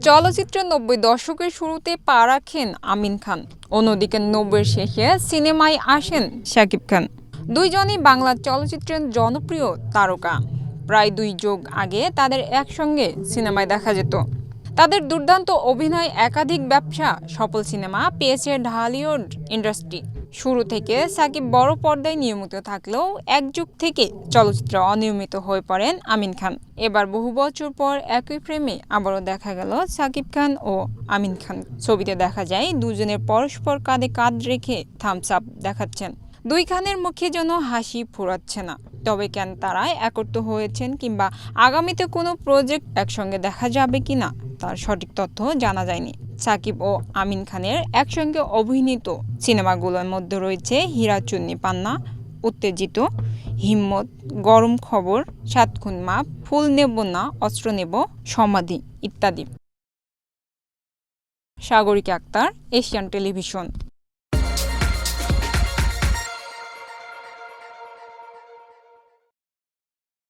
চলচ্চিত্রের নব্বই দশকের শুরুতে পা রাখেন আমিন খান। অন্যদিকে নব্বইয়ের শেষে সিনেমায় আসেন শাকিব খান। দুইজনই বাংলা চলচ্চিত্রের জনপ্রিয় তারকা। প্রায় দুই যোগ আগে তাদের একসঙ্গে সিনেমায় দেখা যেত। তাদের দুর্দান্ত অভিনয় একাধিক ব্যবসা, সফল সিনেমা পেয়েছে ঢালিউড ইন্ডাস্ট্রি। শুরু থেকে সাকিব বড় পর্দায় নিয়মিত থাকলেও এক যুগ থেকে চলচ্চিত্র অনিয়মিত হয়ে পড়েন আমিন খান। এবার বহু বছর পর একই ফ্রেমে আবারও দেখা গেল সাকিব খান ও আমিন খান। ছবিতে দেখা যায়, দুজনের পরস্পর কাঁধে কাঁধ রেখে থামস আপ দেখাচ্ছেন। দুই খানের মুখে যেন হাসি ফোরাচ্ছে না। তবে কেন তারা একত্র হয়েছেন কিংবা আগামীতে কোনো প্রজেক্ট একসঙ্গে দেখা যাবে কি না তার সঠিক তথ্য জানা যায়নি। সাকিব ও আমিন খানের একসঙ্গে অভিনীত সিনেমাগুলোর মধ্যে রয়েছে হীরা চুন্নি পান্না, উত্তেজিত, হিম্মত, গরম খবর সাত খুন মাপ, ফুল নেব না, অস্ত্র নেব, সমাধি ইত্যাদি। Sagarika Akter, Asian television.